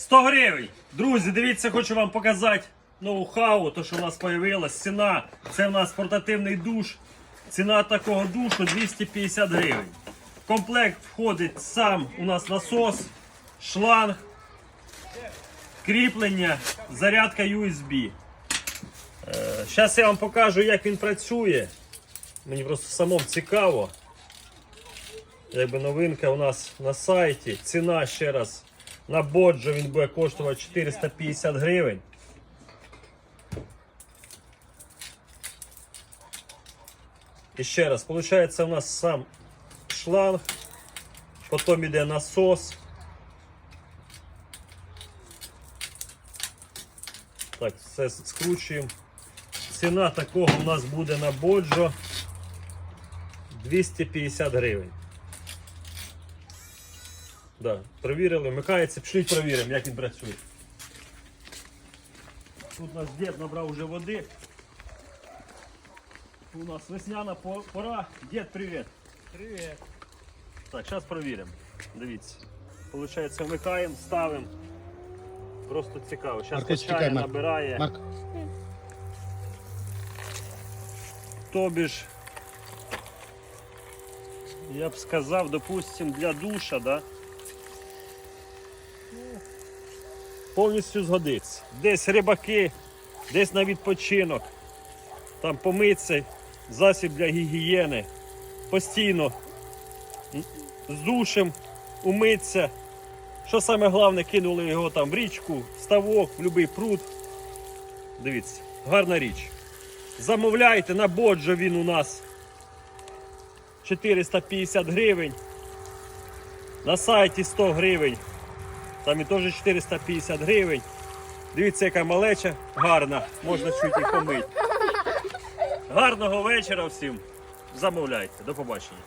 100 гривень. Друзі, дивіться, хочу вам показати ноу-хау, то що у нас появилось. Ціна. Це у нас портативний душ. Ціна такого душу 250 гривень. В комплект входить сам у нас насос, шланг, кріплення, зарядка USB. Зараз я вам покажу, як він працює. Мені просто самому цікаво. Якби новинка у нас на сайті. Ціна ще раз на боджо він буде коштувати 450 гривень. І ще раз, виходить, у нас сам шланг, потім йде насос. Так, все скручуємо. Ціна такого у нас буде на боджо 250 гривень. Да, провірили, вмикається, пішли провіримо, як він працює. Тут у нас дід набрав вже води. У нас весняна пора. Дід, привіт. Привет. Так, зараз провіримо. Дивіться. Получається, вмикаємо, ставимо. Просто цікаво. Зараз качає, Марк. набирає. Марк, Тобі ж, я б сказав, допустим, для душа, да? Повністю згодиться. Десь рибаки, десь на відпочинок, там помиться, засіб для гігієни, постійно з душем, умиться. Що саме головне, кинули його там в річку, в ставок, в будь-який пруд. Дивіться, гарна річ. Замовляйте на боджо він у нас 450 гривень. На сайті 100 гривень. Там і теж 450 гривень. Дивіться, яка малеча гарна, можна чуть і помити. Гарного вечора всім. Замовляйте. До побачення.